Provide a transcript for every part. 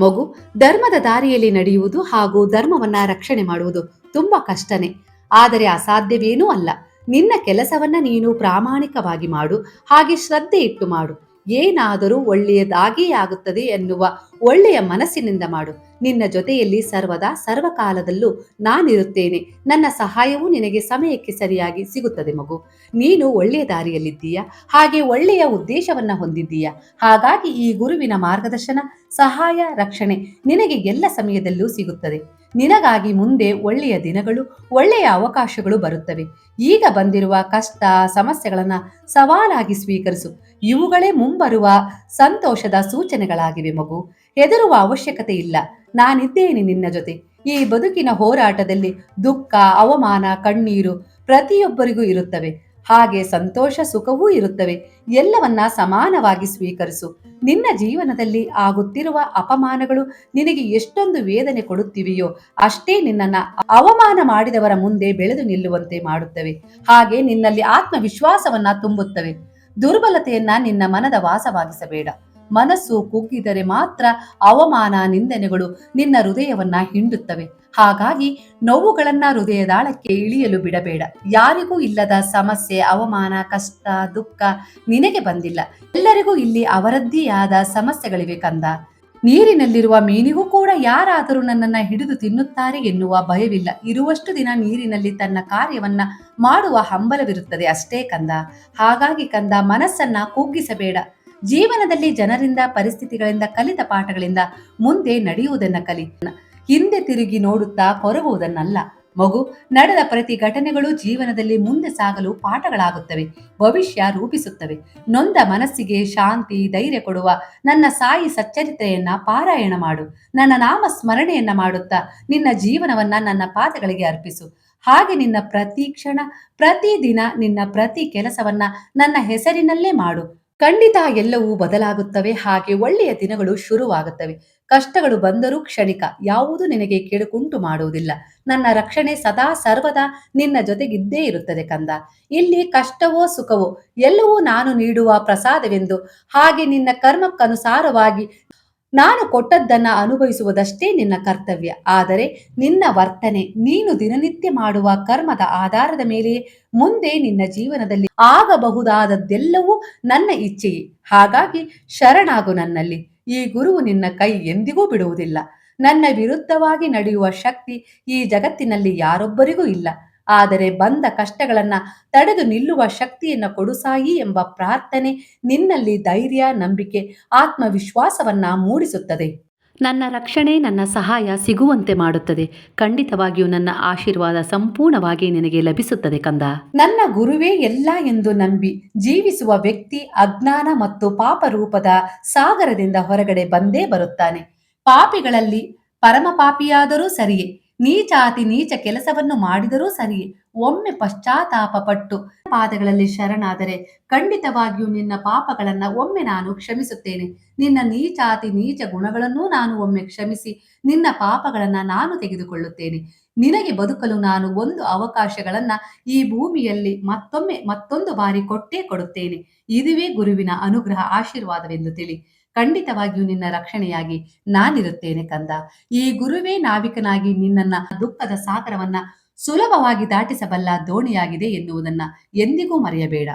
ಮಗು ಧರ್ಮದ ದಾರಿಯಲ್ಲಿ ನಡೆಯುವುದು ಹಾಗೂ ಧರ್ಮವನ್ನ ರಕ್ಷಣೆ ಮಾಡುವುದು ತುಂಬಾ ಕಷ್ಟನೇ. ಆದರೆ ಅಸಾಧ್ಯವೇನೂ ಅಲ್ಲ. ನಿನ್ನ ಕೆಲಸವನ್ನ ನೀನು ಪ್ರಾಮಾಣಿಕವಾಗಿ ಮಾಡು, ಹಾಗೆ ಶ್ರದ್ಧೆ ಇಟ್ಟು ಮಾಡು. ಏನಾದರೂ ಒಳ್ಳೆಯದಾಗಿಯೇ ಆಗುತ್ತದೆ ಎನ್ನುವ ಒಳ್ಳೆಯ ಮನಸ್ಸಿನಿಂದ ಮಾಡು. ನಿನ್ನ ಜೊತೆಯಲ್ಲಿ ಸರ್ವದಾ ಸರ್ವಕಾಲದಲ್ಲೂ ನಾನಿರುತ್ತೇನೆ. ನನ್ನ ಸಹಾಯವೂ ನಿನಗೆ ಸಮಯಕ್ಕೆ ಸರಿಯಾಗಿ ಸಿಗುತ್ತದೆ ಮಗು. ನೀನು ಒಳ್ಳೆಯ ದಾರಿಯಲ್ಲಿದ್ದೀಯ? ಹಾಗೆ ಒಳ್ಳೆಯ ಉದ್ದೇಶವನ್ನ ಹೊಂದಿದ್ದೀಯ? ಹಾಗಾಗಿ ಈ ಗುರುವಿನ ಮಾರ್ಗದರ್ಶನ, ಸಹಾಯ, ರಕ್ಷಣೆ ನಿನಗೆ ಎಲ್ಲ ಸಮಯದಲ್ಲೂ ಸಿಗುತ್ತದೆ. ನಿನಗಾಗಿ ಮುಂದೆ ಒಳ್ಳೆಯ ದಿನಗಳು, ಒಳ್ಳೆಯ ಅವಕಾಶಗಳು ಬರುತ್ತವೆ. ಈಗ ಬಂದಿರುವ ಕಷ್ಟ, ಸಮಸ್ಯೆಗಳನ್ನು ಸವಾಲಾಗಿ ಸ್ವೀಕರಿಸು. ಇವುಗಳೇ ಮುಂಬರುವ ಸಂತೋಷದ ಸೂಚನೆಗಳಾಗಿವೆ ಮಗು. ಹೆದರುವ ಅವಶ್ಯಕತೆ ಇಲ್ಲ. ನಾನಿದ್ದೇನೆ ನಿನ್ನ ಜೊತೆ. ಈ ಬದುಕಿನ ಹೋರಾಟದಲ್ಲಿ ದುಃಖ, ಅವಮಾನ, ಕಣ್ಣೀರು ಪ್ರತಿಯೊಬ್ಬರಿಗೂ ಇರುತ್ತವೆ. ಹಾಗೆ ಸಂತೋಷ ಸುಖವೂ ಇರುತ್ತವೆ. ಎಲ್ಲವನ್ನ ಸಮಾನವಾಗಿ ಸ್ವೀಕರಿಸು. ನಿನ್ನ ಜೀವನದಲ್ಲಿ ಆಗುತ್ತಿರುವ ಅಪಮಾನಗಳು ನಿನಗೆ ಎಷ್ಟೊಂದು ವೇದನೆ ಕೊಡುತ್ತಿವೆಯೋ, ಅಷ್ಟೇ ನಿನ್ನನ್ನ ಅವಮಾನ ಮಾಡಿದವರ ಮುಂದೆ ಬೆಳೆದು ನಿಲ್ಲುವಂತೆ ಮಾಡುತ್ತವೆ. ಹಾಗೆ ನಿನ್ನಲ್ಲಿ ಆತ್ಮವಿಶ್ವಾಸವನ್ನ ತುಂಬುತ್ತವೆ. ದುರ್ಬಲತೆಯನ್ನ ನಿನ್ನ ಮನದ ವಾಸವಾಗಿಸಬೇಡ. ಮನಸ್ಸು ಕುಗ್ಗಿದರೆ ಮಾತ್ರ ಅವಮಾನ ನಿಂದನೆಗಳು ನಿನ್ನ ಹೃದಯವನ್ನ ಹಿಂಡುತ್ತವೆ. ಹಾಗಾಗಿ ನೋವುಗಳನ್ನ ಹೃದಯದಾಳಕ್ಕೆ ಇಳಿಯಲು ಬಿಡಬೇಡ. ಯಾರಿಗೂ ಇಲ್ಲದ ಸಮಸ್ಯೆ, ಅವಮಾನ, ಕಷ್ಟ, ದುಃಖ ನಿನಗೆ ಬಂದಿಲ್ಲ. ಎಲ್ಲರಿಗೂ ಇಲ್ಲಿ ಅವರದ್ದೇ ಆದ ಸಮಸ್ಯೆಗಳಿವೆ ಕಂದ. ನೀರಿನಲ್ಲಿರುವ ಮೀನಿಗೂ ಕೂಡ ಯಾರಾದರೂ ನನ್ನನ್ನ ಹಿಡಿದು ತಿನ್ನುತ್ತಾರೆ ಎನ್ನುವ ಭಯವಿಲ್ಲ. ಇರುವಷ್ಟು ದಿನ ನೀರಿನಲ್ಲಿ ತನ್ನ ಕಾರ್ಯವನ್ನ ಮಾಡುವ ಹಂಬಲವಿರುತ್ತದೆ ಅಷ್ಟೇ ಕಂದ. ಹಾಗಾಗಿ ಕಂದ, ಮನಸ್ಸನ್ನ ಕುಗ್ಗಿಸಬೇಡ. ಜೀವನದಲ್ಲಿ ಜನರಿಂದ, ಪರಿಸ್ಥಿತಿಗಳಿಂದ, ಕಲಿತ ಪಾಠಗಳಿಂದ ಮುಂದೆ ನಡೆಯುವುದನ್ನ ಕಲಿ. ಹಿಂದೆ ತಿರುಗಿ ನೋಡುತ್ತಾ ಕೊರಗುವುದನ್ನಲ್ಲ. ಮಗು, ನಡೆದ ಪ್ರತಿ ಘಟನೆಗಳು ಜೀವನದಲ್ಲಿ ಮುಂದೆ ಸಾಗಲು ಪಾಠಗಳಾಗುತ್ತವೆ, ಭವಿಷ್ಯ ರೂಪಿಸುತ್ತವೆ. ನೊಂದ ಮನಸ್ಸಿಗೆ ಶಾಂತಿ, ಧೈರ್ಯ ಕೊಡುವ ನನ್ನ ಸಾಯಿ ಸಚ್ಚರಿತ್ರೆಯನ್ನ ಪಾರಾಯಣ ಮಾಡು. ನನ್ನ ನಾಮ ಸ್ಮರಣೆಯನ್ನ ಮಾಡುತ್ತಾ ನಿನ್ನ ಜೀವನವನ್ನ ನನ್ನ ಪಾದಗಳಿಗೆ ಅರ್ಪಿಸು. ಹಾಗೆ ನಿನ್ನ ಪ್ರತಿ ಕ್ಷಣ ಪ್ರತಿ ದಿನ ನಿನ್ನ ಪ್ರತಿ ಕೆಲಸವನ್ನ ನನ್ನ ಹೆಸರಿನಲ್ಲೇ ಮಾಡು. ಖಂಡಿತ ಎಲ್ಲವೂ ಬದಲಾಗುತ್ತವೆ. ಹಾಗೆ ಒಳ್ಳೆಯ ದಿನಗಳು ಶುರುವಾಗುತ್ತವೆ. ಕಷ್ಟಗಳು ಬಂದರೂ ಕ್ಷಣಿಕ. ಯಾವುದು ನಿನಗೆ ಕೆಡುಕುಂಟು ಮಾಡುವುದಿಲ್ಲ. ನನ್ನ ರಕ್ಷಣೆ ಸದಾ ಸರ್ವದಾ ನಿನ್ನ ಜೊತೆಗಿದ್ದೇ ಇರುತ್ತದೆ ಕಂದ. ಇಲ್ಲಿ ಕಷ್ಟವೋ ಸುಖವೋ ಎಲ್ಲವೂ ನಾನು ನೀಡುವ ಪ್ರಸಾದವೆಂದು. ಹಾಗೆ ನಿನ್ನ ಕರ್ಮಕ್ಕನುಸಾರವಾಗಿ ನಾನು ಕೊಟ್ಟದ್ದನ್ನ ಅನುಭವಿಸುವುದಷ್ಟೇ ನಿನ್ನ ಕರ್ತವ್ಯ. ಆದರೆ ನಿನ್ನ ವರ್ತನೆ ನೀನು ದಿನನಿತ್ಯ ಮಾಡುವ ಕರ್ಮದ ಆಧಾರದ ಮೇಲೆ ಮುಂದೆ ನಿನ್ನ ಜೀವನದಲ್ಲಿ ಆಗಬಹುದಾದದ್ದೆಲ್ಲವೂ ನನ್ನ ಇಚ್ಛೆಯೇ. ಹಾಗಾಗಿ ಶರಣಾಗು ನನ್ನಲ್ಲಿ. ಈ ಗುರುವು ನಿನ್ನ ಕೈ ಎಂದಿಗೂ ಬಿಡುವುದಿಲ್ಲ. ನನ್ನ ವಿರುದ್ಧವಾಗಿ ನಡೆಯುವ ಶಕ್ತಿ ಈ ಜಗತ್ತಿನಲ್ಲಿ ಯಾರೊಬ್ಬರಿಗೂ ಇಲ್ಲ. ಆದರೆ ಬಂದ ಕಷ್ಟಗಳನ್ನ ತಡೆದು ನಿಲ್ಲುವ ಶಕ್ತಿಯನ್ನ ಕೊಡುಸಾಯಿ ಎಂಬ ಪ್ರಾರ್ಥನೆ ನಿನ್ನಲ್ಲಿ ಧೈರ್ಯ ನಂಬಿಕೆ ಆತ್ಮವಿಶ್ವಾಸವನ್ನ ಮೂಡಿಸುತ್ತದೆ. ನನ್ನ ರಕ್ಷಣೆ ನನ್ನ ಸಹಾಯ ಸಿಗುವಂತೆ ಮಾಡುತ್ತದೆ. ಖಂಡಿತವಾಗಿಯೂ ನನ್ನ ಆಶೀರ್ವಾದ ಸಂಪೂರ್ಣವಾಗಿ ನಿನಗೆ ಲಭಿಸುತ್ತದೆ ಕಂದ. ನನ್ನ ಗುರುವೇ ಎಲ್ಲ ಎಂದು ನಂಬಿ ಜೀವಿಸುವ ವ್ಯಕ್ತಿ ಅಜ್ಞಾನ ಮತ್ತು ಪಾಪ ರೂಪದ ಸಾಗರದಿಂದ ಹೊರಗಡೆ ಬಂದೇ ಬರುತ್ತಾನೆ. ಪಾಪಿಗಳಲ್ಲಿ ಪರಮ ಪಾಪಿಯಾದರೂ ಸರಿಯೇ. ನೀಚಾತಿ ನೀಚ ಕೆಲಸವನ್ನು ಮಾಡಿದರೂ ಸರಿ, ಒಮ್ಮೆ ಪಶ್ಚಾತ್ತಾಪ ಪಟ್ಟು ಪಾದಗಳಲ್ಲಿ ಶರಣಾದರೆ ಖಂಡಿತವಾಗಿಯೂ ನಿನ್ನ ಪಾಪಗಳನ್ನ ಒಮ್ಮೆ ನಾನು ಕ್ಷಮಿಸುತ್ತೇನೆ. ನಿನ್ನ ನೀಚಾತಿ ನೀಚ ಗುಣಗಳನ್ನೂ ನಾನು ಒಮ್ಮೆ ಕ್ಷಮಿಸಿ ನಿನ್ನ ಪಾಪಗಳನ್ನ ನಾನು ತೆಗೆದುಕೊಳ್ಳುತ್ತೇನೆ. ನಿನಗೆ ಬದುಕಲು ನಾನು ಒಂದು ಅವಕಾಶಗಳನ್ನ ಈ ಭೂಮಿಯಲ್ಲಿ ಮತ್ತೊಮ್ಮೆ ಮತ್ತೊಂದು ಬಾರಿ ಕೊಟ್ಟೇ ಕೊಡುತ್ತೇನೆ. ಇದುವೇ ಗುರುವಿನ ಅನುಗ್ರಹ ಆಶೀರ್ವಾದವೆಂದು ತಿಳಿ. ಖಂಡಿತವಾಗಿಯೂ ನಿನ್ನ ರಕ್ಷಣೆಯಾಗಿ ನಾನಿರುತ್ತೇನೆ ಕಂದ. ಈ ಗುರುವೇ ನಾವಿಕನಾಗಿ ನಿನ್ನನ್ನ ದುಃಖದ ಸಾಗರವನ್ನ ಸುಲಭವಾಗಿ ದಾಟಿಸಬಲ್ಲ ದೋಣಿಯಾಗಿದೆ ಎನ್ನುವುದನ್ನ ಎಂದಿಗೂ ಮರೆಯಬೇಡ.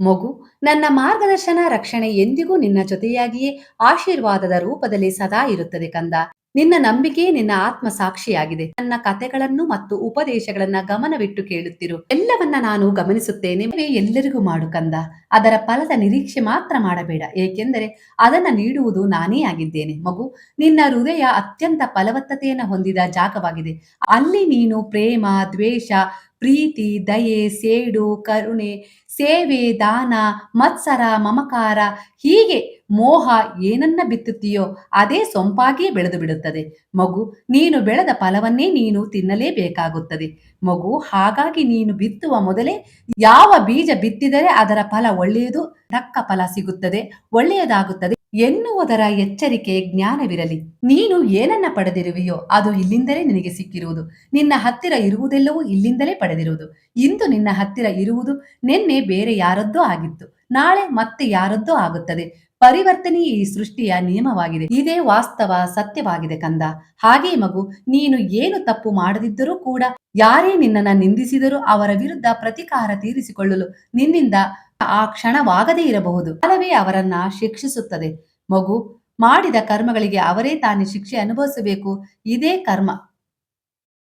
ಮಗು, ನನ್ನ ಮಾರ್ಗದರ್ಶನ, ರಕ್ಷಣೆ ಎಂದಿಗೂ ನಿನ್ನ ಜೊತೆಯಾಗಿಯೇ ಆಶೀರ್ವಾದದ ರೂಪದಲ್ಲಿ ಸದಾ ಇರುತ್ತದೆ ಕಂದ. ನಿನ್ನ ನಂಬಿಕೆ ನಿನ್ನ ಆತ್ಮ ಸಾಕ್ಷಿಯಾಗಿದೆ. ನನ್ನ ಕಥೆಗಳನ್ನು ಮತ್ತು ಉಪದೇಶಗಳನ್ನ ಗಮನವಿಟ್ಟು ಕೇಳುತ್ತಿರು. ಎಲ್ಲವನ್ನ ನಾನು ಗಮನಿಸುತ್ತೇನೆ. ಎಲ್ಲರಿಗೂ ಮಾಡು ಕಂದ. ಅದರ ಫಲದ ನಿರೀಕ್ಷೆ ಮಾತ್ರ ಮಾಡಬೇಡ. ಏಕೆಂದರೆ ಅದನ್ನ ನೀಡುವುದು ನಾನೇ ಆಗಿದ್ದೇನೆ. ಮಗು, ನಿನ್ನ ಹೃದಯ ಅತ್ಯಂತ ಫಲವತ್ತತೆಯನ್ನು ಹೊಂದಿದ ಜಾಗವಾಗಿದೆ. ಅಲ್ಲಿ ನೀನು ಪ್ರೇಮ, ದ್ವೇಷ ಪ್ರೀತಿ, ದಯೆ, ಸೇಡು, ಕರುಣೆ, ಸೇವೆ, ದಾನ, ಮತ್ಸರ, ಮಮಕಾರ, ಹೀಗೆ ಮೋಹ ಏನನ್ನ ಬಿತ್ತುತ್ತೀಯೋ ಅದೇ ಸೊಂಪಾಗಿ ಬೆಳೆದು ಬಿಡುತ್ತದೆ. ಮಗು, ನೀನು ಬೆಳೆದ ಫಲವನ್ನೇ ನೀನು ತಿನ್ನಲೇಬೇಕಾಗುತ್ತದೆ. ಮಗು, ಹಾಗಾಗಿ ನೀನು ಬಿತ್ತುವ ಮೊದಲೇ ಯಾವ ಬೀಜ ಬಿತ್ತಿದರೆ ಅದರ ಫಲ ಒಳ್ಳೆಯದು? ತಕ್ಕ ಫಲ ಸಿಗುತ್ತದೆ, ಒಳ್ಳೆಯದಾಗುತ್ತದೆ. ಎನ್ನುವುದರ ಎಚ್ಚರಿಕೆ ಜ್ಞಾನವಿರಲಿ. ನೀನು ಏನನ್ನ ಪಡೆದಿರುವೆಯೋ ಅದು ಇಲ್ಲಿಂದಲೇ ನಿನಗೆ ಸಿಕ್ಕಿರುವುದು. ನಿನ್ನ ಹತ್ತಿರ ಇರುವುದೆಲ್ಲವೂ ಇಲ್ಲಿಂದಲೇ ಪಡೆದಿರುವುದು. ಇಂದು ನಿನ್ನ ಹತ್ತಿರ ಇರುವುದು ನಿನ್ನೆ ಬೇರೆ ಯಾರದ್ದೋ ಆಗಿತ್ತು. ನಾಳೆ ಮತ್ತೆ ಯಾರದ್ದೋ ಆಗುತ್ತದೆ. ಪರಿವರ್ತನೆ ಈ ಸೃಷ್ಟಿಯ ನಿಯಮವಾಗಿದೆ. ಇದೇ ವಾಸ್ತವ ಸತ್ಯವಾಗಿದೆ ಕಂದ. ಹಾಗೆ ಮಗು, ನೀನು ಏನು ತಪ್ಪು ಮಾಡದಿದ್ದರೂ ಕೂಡ ಯಾರೇ ನಿನ್ನನ್ನ ನಿಂದಿಸಿದರೂ ಅವರ ವಿರುದ್ಧ ಪ್ರತಿಕಾರ ತೀರಿಸಿಕೊಳ್ಳಲು ನಿನ್ನಿಂದ ಆ ಕ್ಷಣವಾಗದೇ ಇರಬಹುದು. ಕಾಲವೇ ಅವರನ್ನ ಶಿಕ್ಷಿಸುತ್ತದೆ. ಮಗು, ಮಾಡಿದ ಕರ್ಮಗಳಿಗೆ ಅವರೇ ತಾನೇ ಶಿಕ್ಷೆ ಅನುಭವಿಸಬೇಕು. ಇದೇ ಕರ್ಮ.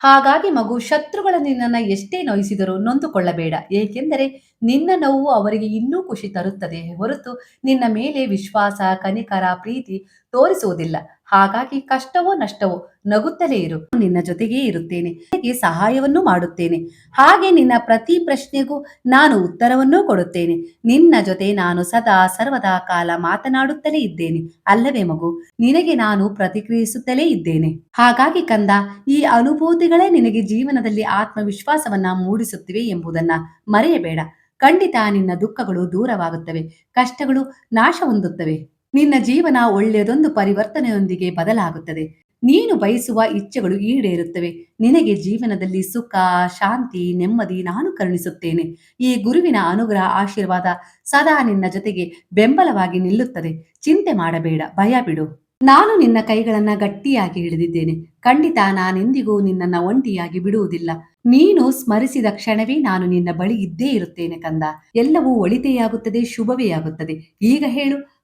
ಹಾಗಾಗಿ ಮಗು ಶತ್ರುಗಳು ನಿನ್ನನ್ನ ಎಷ್ಟೇ ನೋಯಿಸಿದರೂ ನೊಂದುಕೊಳ್ಳಬೇಡ. ಏಕೆಂದರೆ ನಿನ್ನ ನೋವು ಅವರಿಗೆ ಇನ್ನೂ ಖುಷಿ ತರುತ್ತದೆ ಹೊರತು ನಿನ್ನ ಮೇಲೆ ವಿಶ್ವಾಸ, ಕನಿಕರ, ಪ್ರೀತಿ ತೋರಿಸುವುದಿಲ್ಲ. ಹಾಗಾಗಿ ಕಷ್ಟವೋ ನಷ್ಟವೋ ನಗುತ್ತಲೇ ಇರು. ನಿನ್ನ ಜೊತೆಗೇ ಇರುತ್ತೇನೆ. ಸಹಾಯವನ್ನು ಮಾಡುತ್ತೇನೆ. ಹಾಗೆ ನಿನ್ನ ಪ್ರತಿ ಪ್ರಶ್ನೆಗೂ ನಾನು ಉತ್ತರವನ್ನೂ ಕೊಡುತ್ತೇನೆ. ನಿನ್ನ ಜೊತೆ ನಾನು ಸದಾ ಸರ್ವದಾ ಕಾಲ ಮಾತನಾಡುತ್ತಲೇ ಇದ್ದೇನೆ. ಅಲ್ಲವೇ ಮಗು, ನಿನಗೆ ನಾನು ಪ್ರತಿಕ್ರಿಯಿಸುತ್ತಲೇ ಇದ್ದೇನೆ. ಹಾಗಾಗಿ ಕಂದ, ಈ ಅನುಭೂತಿಗಳೇ ನಿನಗೆ ಜೀವನದಲ್ಲಿ ಆತ್ಮವಿಶ್ವಾಸವನ್ನ ಮೂಡಿಸುತ್ತಿವೆ ಎಂಬುದನ್ನ ಮರೆಯಬೇಡ. ಖಂಡಿತ ನಿನ್ನ ದುಃಖಗಳು ದೂರವಾಗುತ್ತವೆ. ಕಷ್ಟಗಳು ನಾಶ ಹೊಂದುತ್ತವೆ ನಿನ್ನ ಜೀವನ ಒಳ್ಳೆಯದೊಂದು ಪರಿವರ್ತನೆಯೊಂದಿಗೆ ಬದಲಾಗುತ್ತದೆ. ನೀನು ಬಯಸುವ ಇಚ್ಛೆಗಳು ಈಡೇರುತ್ತವೆ. ನಿನಗೆ ಜೀವನದಲ್ಲಿ ಸುಖ, ಶಾಂತಿ, ನೆಮ್ಮದಿ ನಾನು ಕರುಣಿಸುತ್ತೇನೆ. ಈ ಗುರುವಿನ ಅನುಗ್ರಹ, ಆಶೀರ್ವಾದ ಸದಾ ನಿನ್ನ ಜೊತೆಗೆ ಬೆಂಬಲವಾಗಿ ನಿಲ್ಲುತ್ತದೆ. ಚಿಂತೆ ಮಾಡಬೇಡ, ಭಯ ಬಿಡು. ನಾನು ನಿನ್ನ ಕೈಗಳನ್ನ ಗಟ್ಟಿಯಾಗಿ ಹಿಡಿದಿದ್ದೇನೆ. ಖಂಡಿತ ನಾನೆಂದಿಗೂ ನಿನ್ನನ್ನ ಒಂಟಿಯಾಗಿ ಬಿಡುವುದಿಲ್ಲ. ನೀನು ಸ್ಮರಿಸಿದ ಕ್ಷಣವೇ ನಾನು ನಿನ್ನ ಬಳಿ ಇದ್ದೇ ಇರುತ್ತೇನೆ ಕಂದ. ಎಲ್ಲವೂ ಒಳಿತೆಯಾಗುತ್ತದೆ ಶುಭವೇ ಆಗುತ್ತದೆ. ಈಗ ಹೇಳು.